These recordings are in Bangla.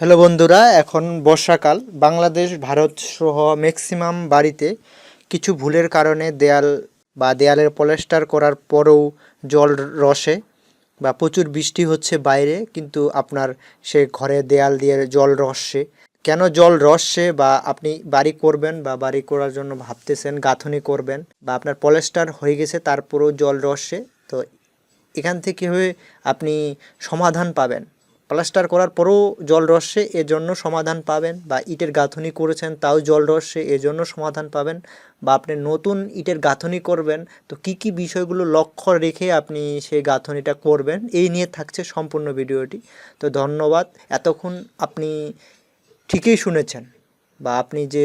হ্যালো বন্ধুরা, এখন বর্ষাকাল। বাংলাদেশ, ভারত সহ ম্যাক্সিমাম বাড়িতে কিছু ভুলের কারণে দেয়াল বা দেয়ালের পলেস্টার করার পরেও জল রসে বা প্রচুর বৃষ্টি হচ্ছে বাইরে, কিন্তু আপনার সে ঘরে দেয়াল দিয়ে জল রসছে কেন জল রসছে বা আপনি বাড়ি করবেন বা বাড়ি করার জন্য ভাবতেছেন, গাঁথনি করবেন বা আপনার পলেস্টার হয়ে গেছে, তারপরেও জল রসছে তো এখান থেকে হয়ে আপনি সমাধান পাবেন। প্লাস্টার করার পরেও জল রসছে এজন্য সমাধান পাবেন বা ইটের গাঁথনি করেছেন, তাও জল রসছে এজন্য সমাধান পাবেন। বা আপনি নতুন ইটের গাঁথনি করবেন, তো কি কি বিষয়গুলো লক্ষ্য রেখে আপনি সেই গাঁথনিটা করবেন, এই নিয়ে থাকছে সম্পূর্ণ ভিডিওটি। তো ধন্যবাদ, এতক্ষণ আপনি ঠিকই শুনেছেন। বা আপনি যে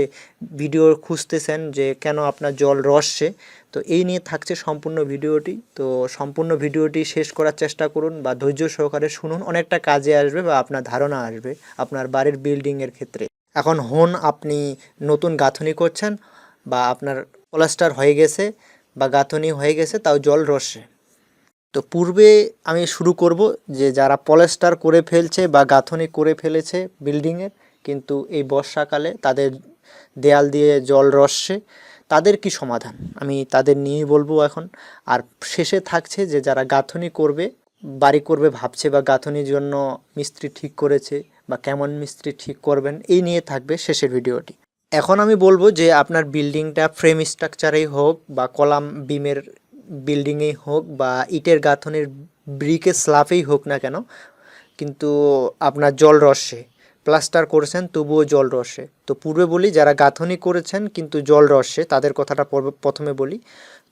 ভিডিও খুঁজতেছেন যে কেন আপনার জল রসছে, তো এই নিয়ে থাকছে সম্পূর্ণ ভিডিওটি। তো সম্পূর্ণ ভিডিওটি শেষ করার চেষ্টা করুন বা ধৈর্য সহকারে শুনুন, অনেকটা কাজে আসবে বা আপনার ধারণা আসবে আপনার বাড়ির বিল্ডিংয়ের ক্ষেত্রে। এখন হন আপনি নতুন গাঁথনি করছেন বা আপনার প্লাস্টার হয়ে গেছে বা গাঁথনি হয়ে গেছে, তাও জল রসছে। তো পূর্বে আমি শুরু করব যে যারা পলেস্টার করে ফেলছে বা গাঁথনি করে ফেলেছে বিল্ডিংয়ের কিন্তু এই বর্ষাকালে তাদের দেয়াল দিয়ে জল রসছে, তাদের কি সমাধান? আমি তাদের নিয়েই বলব এখন। আর শেষে থাকছে যে যারা গাঁথনি করবে, বাড়ি করবে ভাবছে বা গাঁথনির জন্য মিস্ত্রি ঠিক করেছে বা কেমন মিস্ত্রি ঠিক করবেন, এই নিয়ে থাকবে শেষের ভিডিওটি। এখন আমি বলব যে আপনার বিল্ডিংটা ফ্রেম স্ট্রাকচারেই হোক বা কলাম বিমের বিল্ডিংয়েই হোক বা ইটের গাঁথনির ব্রিকের স্লাফেই হোক না কেন, কিন্তু আপনার জল রসে প্লাস্টার করেছেন, তবুও জল রসে। তো পূর্বে বলি, যারা গাঁথনি করেছেন কিন্তু জল রসে, তাদের কথাটা পর- প্রথমে বলি।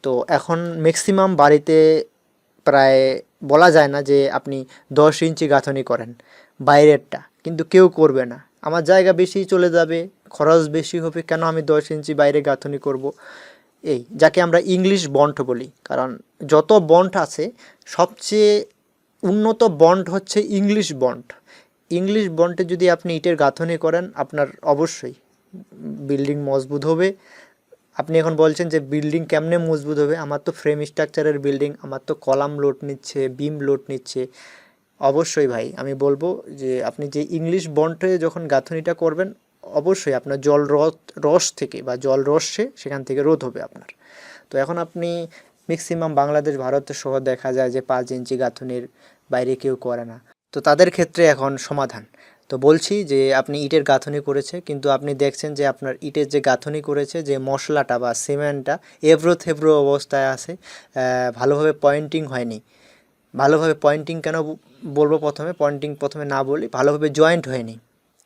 তো এখন ম্যাক্সিমাম বাড়িতে প্রায় বলা যায় না যে আপনি দশ ইঞ্চি গাঁথনি করেন, বাইরেরটা। কিন্তু কেউ করবে না। আমার জায়গা বেশি চলে যাবে, খরচ বেশি হবে, কেন আমি দশ ইঞ্চি বাইরে গাঁথনি করব? এই, যাকে আমরা ইংলিশ বন্ড বলি। কারণ যত বন্ড আছে, সবচেয়ে উন্নত বন্ড হচ্ছে ইংলিশ বন্ড ইংলিশ বন্ডে যদি আপনি ইটের গাঁথনি করেন, আপনার অবশ্যই বিল্ডিং মজবুত হবে। আপনি এখন বলছেন যে বিল্ডিং কেমনে মজবুত হবে? আমার তো ফ্রেম স্ট্রাকচারের বিল্ডিং, আমার তো কলাম লোড নিচ্ছে, বিম লোড নিচ্ছে। অবশ্যই ভাই, আমি বলব যে আপনি যে ইংলিশ বন্ডে যখন গাঁথনিটা করবেন, অবশ্যই আপনার জল রস থেকে বা জল রসে সেখান থেকে রোধ হবে আপনার। তো এখন আপনি ম্যাক্সিমাম বাংলাদেশ ভারতের সহ দেখা যায় যে পাঁচ ইঞ্চি গাঁথনির বাইরে কেউ করে না। তো তাদের ক্ষেত্রে এখন সমাধান। তো বলছি যে আপনি ইটের গাঁথনি করেছে, কিন্তু আপনি দেখছেন যে আপনার ইটের যে গাঁথনি করেছে, যে মশলাটা বা সিমেন্টটা এবড়ো থেবড়ো অবস্থায় আছে ভালোভাবে পয়েন্টিং হয়নি। ভালোভাবে পয়েন্টিং কেন বলব প্রথমে? পয়েন্টিং প্রথমে না বলি, ভালোভাবে জয়েন্ট হয়নি।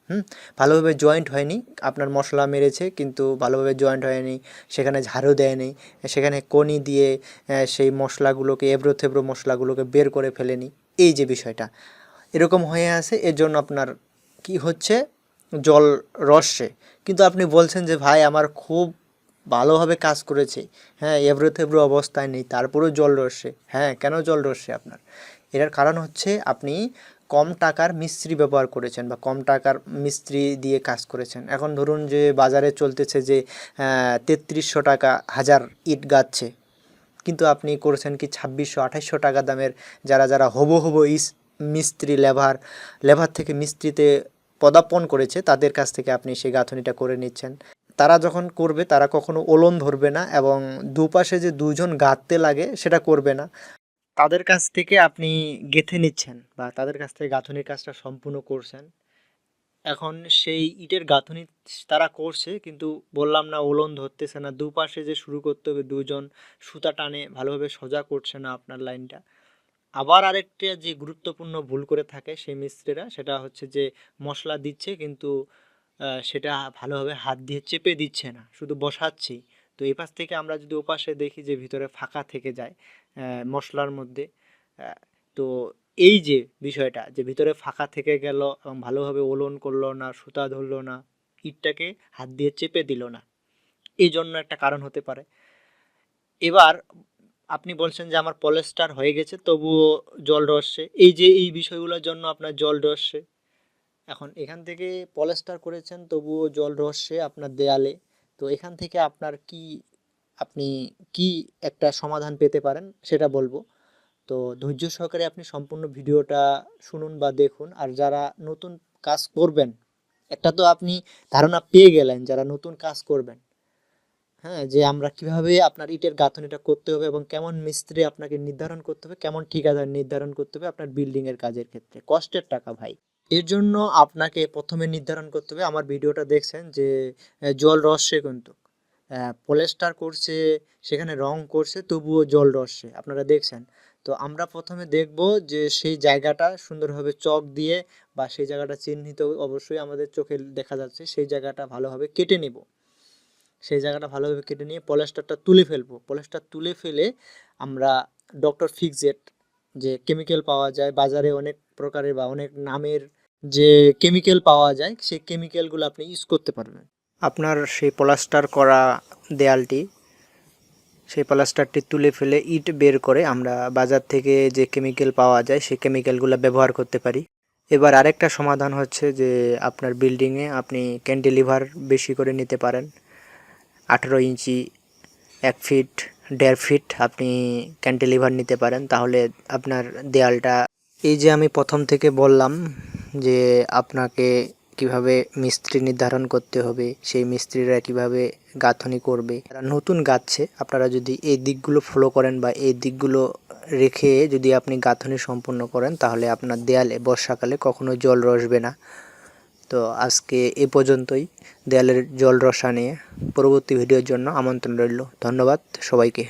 হুম? ভালোভাবে জয়েন্ট হয়নি, আপনার মশলা মেরেছে, কিন্তু ভালোভাবে জয়েন্ট হয়নি, সেখানে ঝাড়ু দেয়নি, সেখানে কনি দিয়ে সেই মশলাগুলোকে এবড়ো থেবড়ো মশলাগুলোকে বের করে ফেলেনি। এই যে বিষয়টা। এরকম হয়ে আছে এর জন্য আপনার কি হচ্ছে? জল রসছে। কিন্তু আপনি বলছেন যে, ভাই, আমার খুব ভালোভাবে কাজ করেছে। হ্যাঁ এবড়ো থেবড়ো অবস্থায় নেই, তারপরেও জল রসছে। হ্যাঁ কেন জল রসছে আপনার? এটার কারণ হচ্ছে, আপনি কম টাকার মিস্ত্রি ব্যবহার করেছেন বা কম টাকার মিস্ত্রি দিয়ে কাজ করেছেন। এখন ধরুন যে, বাজারে চলতেছে যে তেত্রিশশো টাকা হাজার ইট গাচ্ছে। কিন্তু আপনি করেছেন কি ছাব্বিশশো, আঠাইশশো টাকা দামের যারা যারা, হব হব ইস মিস্ত্রি লেভার লেভার থেকে মিস্ত্রিতে পদার্পণ করেছে, তাদের কাছ থেকে আপনি সেই গাঁথনিটা করে নিচ্ছেন। তারা যখন করবে, তারা কখনো ওলন ধরবে না এবং দুপাশে যে দুজন গাঁথতে লাগে, সেটা করবে না। তাদের কাছ থেকে আপনি গেঁথে নিচ্ছেন বা তাদের কাছ থেকে গাঁথনির কাজটা সম্পূর্ণ করছেন। এখন সেই ইটের গাঁথনি তারা করছে, কিন্তু বললাম না ওলন ধরতেছে না। দুপাশে যে শুরু করতে হবে, দুজন সুতা টানে, ভালোভাবে সোজা করছে না আপনার লাইনটা। আবার আরেকটা যে গুরুত্বপূর্ণ ভুল করে থাকে সেই মিস্ত্রিরা, সেটা হচ্ছে যে মশলা দিচ্ছে কিন্তু সেটা ভালোভাবে হাত দিয়ে চেপে দিচ্ছে না, শুধু বসাচ্ছেই। তো এই পাশ থেকে আমরা যদি ওপাশে দেখি যে ভিতরে ফাঁকা থেকে যায় মশলার মধ্যে তো এই যে বিষয়টা যে ভিতরে ফাঁকা থেকে গেল, এবং ভালোভাবে ওলন করল না, সুতা ধরলো না, ইটটাকে হাত দিয়ে চেপে দিল না এই জন্য একটা কারণ হতে পারে। এবার আপনি বলছেন যে আমার পলেস্টার হয়ে গেছে, তবুও জল রসছে এই যে এই বিষয়গুলোর জন্য আপনার জল রসছে এখন এখান থেকে পলেস্টার করেছেন, তবুও জল রসছে আপনার দেয়ালে। তো এখান থেকে আপনার কি, আপনি কি একটা সমাধান পেতে পারেন সেটা বলব। তো ধৈর্য সহকারে আপনি সম্পূর্ণ ভিডিওটা শুনুন বা দেখুন। আর যারা নতুন কাজ করবেন, একটা তো আপনি ধারণা পেয়ে গেলেন, যারা নতুন কাজ করবেন হ্যাঁ যে আমরা কীভাবে আপনার ইটের গাঁথনিটা করতে হবে এবং কেমন মিস্ত্রি আপনাকে নির্ধারণ করতে হবে, কেমন ঠিকাদার নির্ধারণ করতে হবে আপনার বিল্ডিং এর কাজের ক্ষেত্রে। কষ্টের টাকা ভাই। এর জন্য আপনাকে প্রথমে নির্ধারণ করতে হবে, আমার ভিডিওটা দেখছেন, যে জল রসে কিন্তু। পলেস্টার করছে, সেখানে রং করছে, তবুও জল রসে আপনারা দেখছেন। তো আমরা প্রথমে দেখব যে, সেই জায়গাটা সুন্দরভাবে চক দিয়ে বা সেই জায়গাটা চিহ্নিত অবশ্যই আমাদের চোখে দেখা যাচ্ছে, সেই জায়গাটা ভালোভাবে কেটে নিব। সেই জায়গাটা ভালোভাবে কেটে নিয়ে পলেস্টারটা তুলে ফেলব। পলেস্টার তুলে ফেলে আমরা ডক্টর ফিক্সেট যে কেমিক্যাল পাওয়া যায়, বাজারে অনেক প্রকারের বা অনেক নামের যে কেমিক্যাল পাওয়া যায়, সেই কেমিক্যালগুলো আপনি ইউজ করতে পারবেন। আপনার সেই প্লাস্টার করা দেয়ালটি, সেই প্লাস্টারটি তুলে ফেলে ইট বের করে আমরা বাজার থেকে যে কেমিক্যাল পাওয়া যায়, সেই কেমিক্যালগুলো ব্যবহার করতে পারি। এবার আরেকটা সমাধান হচ্ছে যে আপনার বিল্ডিংয়ে আপনি ক্যান্টিলিভার বেশি করে নিতে পারেন। আঠেরো ইঞ্চি, এক ফিট, দেড় ফিট আপনি ক্যান্টিলিভার নিতে পারেন। তাহলে আপনার দেয়ালটা, এই যে আমি প্রথম থেকে বললাম যে আপনাকে কীভাবে মিস্ত্রি নির্ধারণ করতে হবে, সেই মিস্ত্রিরা কীভাবে গাঁথনি করবে। যারা নতুন গাঁথছে, আপনারা যদি এই দিকগুলো ফলো করেন বা এই দিকগুলো রেখে যদি আপনি গাঁথনি সম্পূর্ণ করেন, তাহলে আপনার দেয়ালে বর্ষাকালে কখনো জল রসবে না। তো আজকে এ পর্যন্তই। দেয়ালের জল রসা নিয়ে পরবর্তী ভিডিওর জন্য আমন্ত্রণ রইল। ধন্যবাদ সবাইকে।